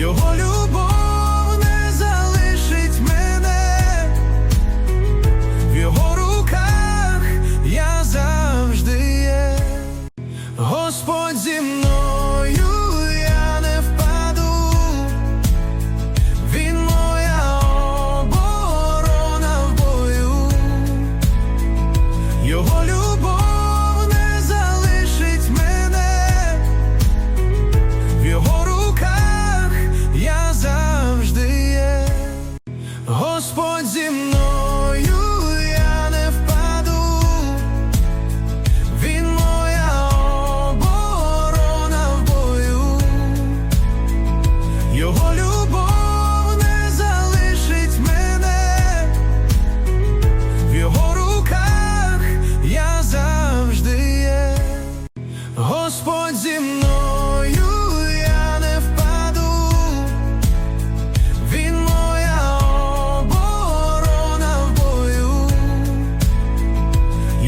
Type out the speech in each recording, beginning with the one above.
E eu olho Господь зі мною.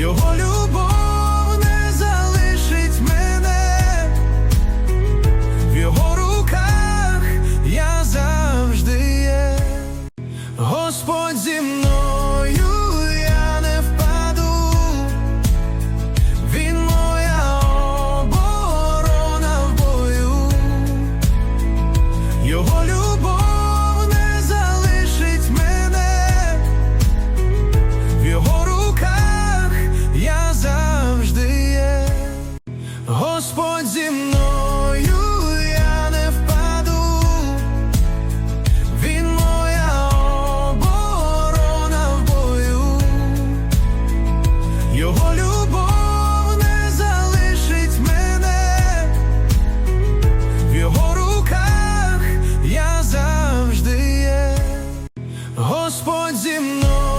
Його любов не залишить мене, в його руках я завжди є. Господь Господь зі мною я не впаду, Він моя оборона в бою, його любов не залишить мене, в його руках я завжди є, Господь зі мною.